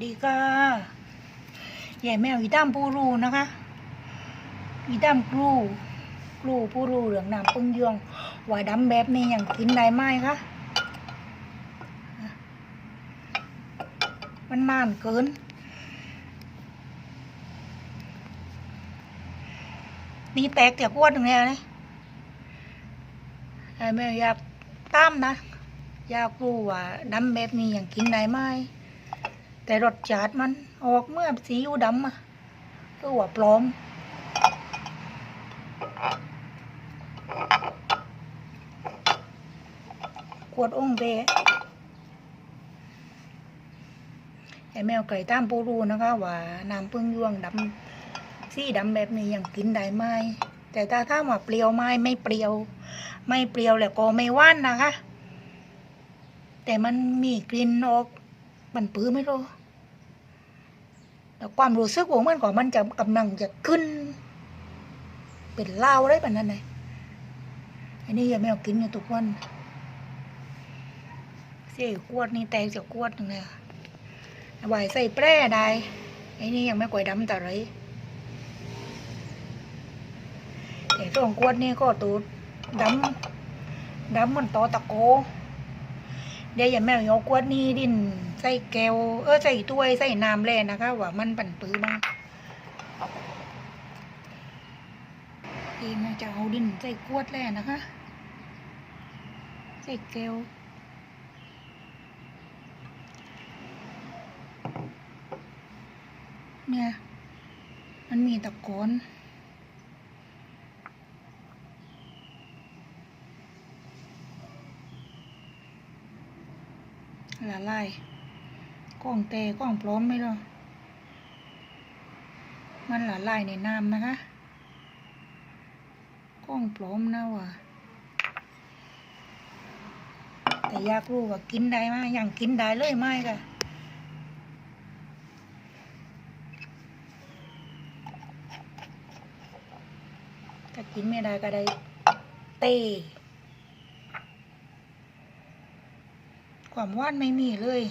ดีค่ะใหญ่แมวอีตั้มผู้รู้นะคะ อีตั้มกรูกรูผู้รู้เหลืองน้ำปึ้งยองว่าดำแบบนี้อยังกินได้ไหมคะมันนานเกินนี่แตกจากวดหนึ่งแล้นะไอ้แม่อยากตามนะ อยากรู้ว่าดำแบบนี้อยังกินได้ไหม แต่รสชาติมันออกเมื่อสีอิ๊วดำอะก็ว่าปลอม ขวดองเบไอแมวไก่ตามปูรูนะคะว่าน้ำพึ่งยวงดำสีดำแบบนี้ยังกินได้ไหมแต่ถ้าถ้าว่าเปรี้ยวไหมไม่เปรี้ยว ไม่เปรี้ยวแล้วก็ไม่ว่านนะคะ แต่มันมีกลิ่นออก มันปื้อไม่รู้แต่ความรู้สึกของมันก็มันจะกำลังจะขึ้น เป็นเล้าได้ปะนั้นไงอันนี้ยังไม่เอากินอยู่ทุกวันเสียขวดนี่แตกจากขวดหนึงเลยอะไวใส่แปร่ได้ไอ้นี่ยังไม่ก่อยดำแต่ไรแต่สองขวดนี่ก็ตัวดำดำเหมันตอตะโกเดี๋ยวอย่าแมวยกขวดนี้ดิน ใส่แก้วเออใส่ถ้วยใส่น้ำแล่นะคะ ว่ามันปั่นปื้อมากเองนะจะเอาดินใส่ขวดแล่นะคะ ใส่แก้วเนี่ย มันมีตะกอนละลาย กล้องเตะกล้องพร้อมไหมล่ะมันละลายในน้ำนะคะ กล้องพร้อมนะว่ะแต่อยากรู้ว่ากินได้ไหมยังกินได้เลยไหมกะถ้ากินไม่ได้ก็ได้เตะความว่านไม่มีเลย